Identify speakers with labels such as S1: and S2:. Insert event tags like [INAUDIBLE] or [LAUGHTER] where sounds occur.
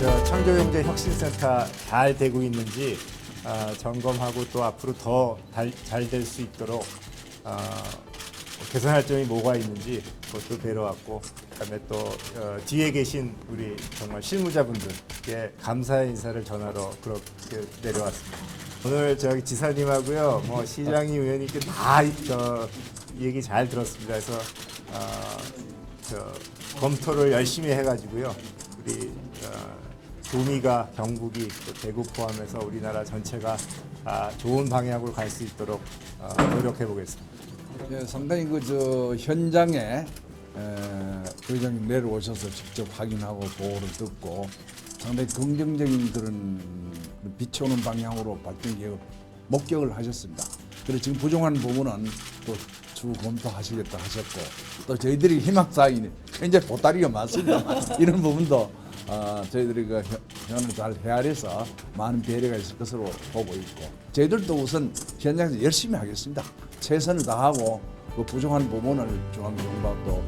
S1: 교육센터 잘 되고 있는지 어, 점검하고 또 앞으로 더 잘 될 수 있도록 어, 개선할 점이 뭐가 있는지 그것도 배워왔고 그다음에 또 어, 뒤에 계신 우리 정말 실무자분들께 감사의 인사를 전하러 그렇게 내려왔습니다. 오늘 저기 지사님하고요, 뭐 시장이 의원님께 다 저 얘기 잘 들었습니다. 그래서 어, 저 검토를 열심히 해가지고요, 우리 어, 도미가 경북이 또 대구 포함해서 우리나라 전체가 아, 좋은 방향으로 갈 수 있도록 어, 노력해 보겠습니다.
S2: 예, 상당히 그저 현장에 에, 의장님 내려오셔서 직접 확인하고 보고를 듣고 상당히 긍정적인 그런 비춰오는 방향으로 발전 계획 목격을 하셨습니다. 그래서 지금 부족한 부분은 또 추후 검토하시겠다 하셨고 또 저희들이 희망사항이 굉장히 보따리가 많습니다. [LAUGHS] 이런 부분도 어, 저희들이 그 현- 현안을 잘 헤아려서 많은 배려가 있을 것으로 보고 있고 저희들도 우선 현장에서 열심히 하겠습니다. 최선을 다하고 그 부족한 부분을 중앙정부와 또